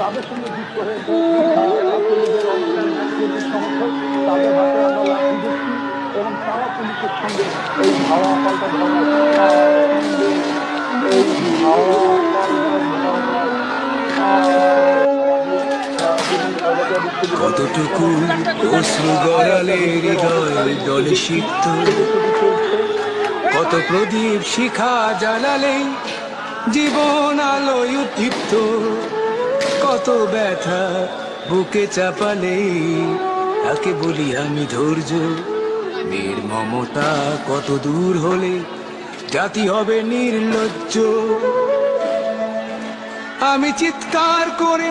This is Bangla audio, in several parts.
তাদের সঙ্গে যুক্ত হয়েছে সমর্থক তাদের হাতে আমরা এবং তারা পুলিশের সঙ্গে এই হাওয়া পাল্টা ধর্ম কতটুকু অশ্রু গড়ালে হৃদয় দলে সিক্ত? কত প্রদীপ শিখা জ্বালালে জীবন আলোয় উদ্দীপ্ত? কত ব্যথা বুকে চাপালে তাকে বলি আমি ধৈর্য? মেয়ের মমতা কত দূর হলে জাতি হবে নির্লজ্জ? আমি চিৎকার করে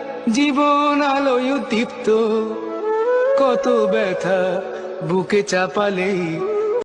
জীবন আলোয় দীপ্ত কত ব্যথা বুকে চাপালে